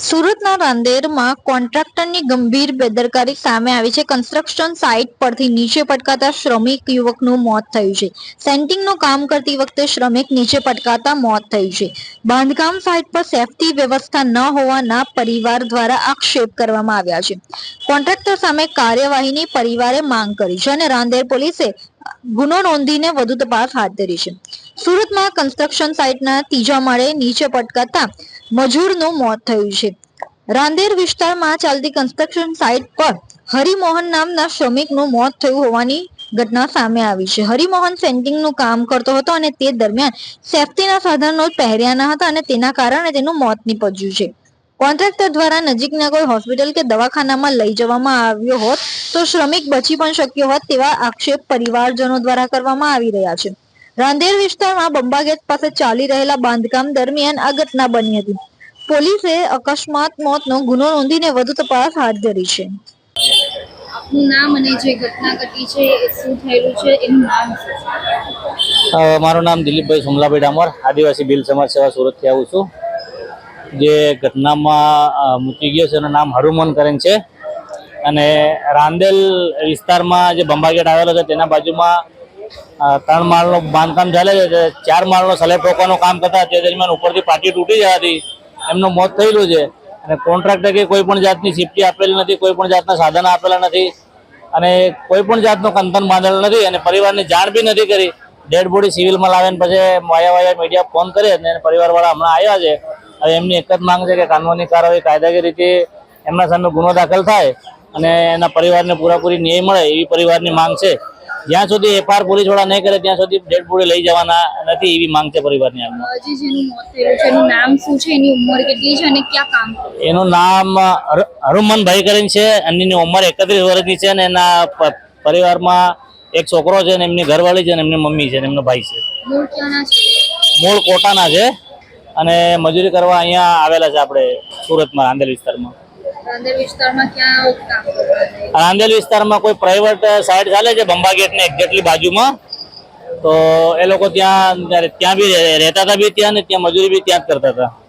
સુરતના રાંદેરમાં કોન્ટ્રાક્ટરની ગંભીર બેદરકારી સામે આવી છે. કન્સ્ટ્રક્શન સાઇટ પરથી નીચે પટકાતા શ્રમિક યુવકનું મોત થયું છે. સેન્ટિંગનું કામ કરતી વખતે શ્રમિક નીચે પટકાતા મોત થયું છે. બાંધકામ સાઇટ પર સેફટી વ્યવસ્થા ન હોવાના પરિવાર દ્વારા આક્ષેપ કરવામાં આવ્યા છે. કોન્ટ્રાક્ટર સામે કાર્યવાહીની પરિવારે માંગ કરી છે અને રાંદેર પોલીસે ગુનો નોંધીને વધુ તપાસ હાથ ધરી છે. સુરતમાં કન્સ્ટ્રક્શન સાઇટના ત્રીજા માળે નીચે પટકાતા મજૂરનું મોત થયું છે. રાંદેર વિસ્તારમાં ચાલતી કન્સ્ટ્રક્શન સાઇટ પર હરિમોહન નામના શ્રમિકનું મોત થયું હોવાની ઘટના સામે આવી છે. હરિમોહન સેન્ટિંગનું કામ કરતો હતો અને તે દરમિયાન સેફટીના સાધનો પહેર્યા ન હતા અને તેના કારણે તેનું મોત નીપજ્યું છે. કોન્ટ્રાક્ટર દ્વારા નજીકના કોઈ હોસ્પિટલ કે દવાખાનામાં લઈ જવામાં આવ્યો હોત તો શ્રમિક બચી પણ શક્યો હોત તેવા આક્ષેપ પરિવારજનો દ્વારા કરવામાં આવી રહ્યા છે. રાંદેર વિસ્તારમાં બંબાગેટ પાસે ચાલી રહેલા બાંધકામ દરમિયાન આ ઘટના બની હતી. પોલીસે અકસ્માત મોતનો ગુનો નોંધીને વધુ તપાસ હાથ ધરી છે. આપનું નામ અને જે ઘટના ઘટી છે શું થયેલું છે? એનું નામ શું છે? અ, મારું નામ દિલીપભાઈ સુમલાભાઈ ડામોર આદિવાસી બિલ સમાજ સેવા સુરતથી આવું છું. જે ઘટનામાં મૂકી ગયો છે એનું નામ હરુમન કરેન છે. અને રાંદેલ વિસ્તારમાં જે બંબાગેટ આવેલો છે તેના બાજુમાં ત્રણ માળનું બાંધકામ ચાલે છે ચાર માળનો સલેબ રોકવાનું કામ કરતા તે દરમિયાન ઉપરથી પાટી તૂટી જવાથી એમનું મોત થયેલું છે. અને કોન્ટ્રાક્ટર કે કોઈ પણ જાતની સેફટી આપેલી નથી, કોઈ પણ જાતના સાધન આપેલા નથી. અને કોઈ પણ જાતનું કંથન બાંધેલ નથી અને પરિવારની જાણ બી નથી કરી. ડેડ બોડી સિવિલમાં લાવીને પછી વાયા વાયા મીડિયા ફોન કરે અને પરિવારવાળા હમણાં આવ્યા છે. હવે એમની એક જ માંગ છે કે કાનૂની કાર્યવાહી કાયદાકીય રીતે એમના સામે ગુનો દાખલ થાય અને એના પરિવારને પૂરેપૂરી ન્યાય મળે એવી પરિવારની માંગ છે. જ્યાં સુધી એફઆર પોલીસવાળા નહીં કરે ત્યાં સુધી ડેડ બોડી લઈ જવાના નથી એવી માંગ છે પરિવારની હાલમાં. હજી જેનું મોત થયેલું છે. એનું નામ શું છે? એની ઉંમર કેટલી છે અને ક્યાં કામ એનું નામ હરુમન હરુમનભાઈ કરીને છે. એની ઉંમર એકત્રીસ વર્ષની છે અને એના પરિવારમાં એક છોકરો છે ને એમની ઘરવાળી છે ને એમની મમ્મી છે ને એમનો ભાઈ છે. મૂળ ક્યાંના છે? મૂળ કોટાના છે અને મજૂરી કરવા અહીંયા આવેલા છે આપણે સુરતમાં આંદેલ વિસ્તારમાં. રાંદેલ વિસ્તારમાં કોઈ પ્રાઇવેટ સાઇડ ચાલે છે, બંબા ગેટની એક્ઝેક્ટલી બાજુમાં. તો એ લોકો ત્યાં ત્યાં બી રહે- રહેતા હતા બી ત્યાં ને ત્યાં મજૂરી બી ત્યાં જ કરતા હતા.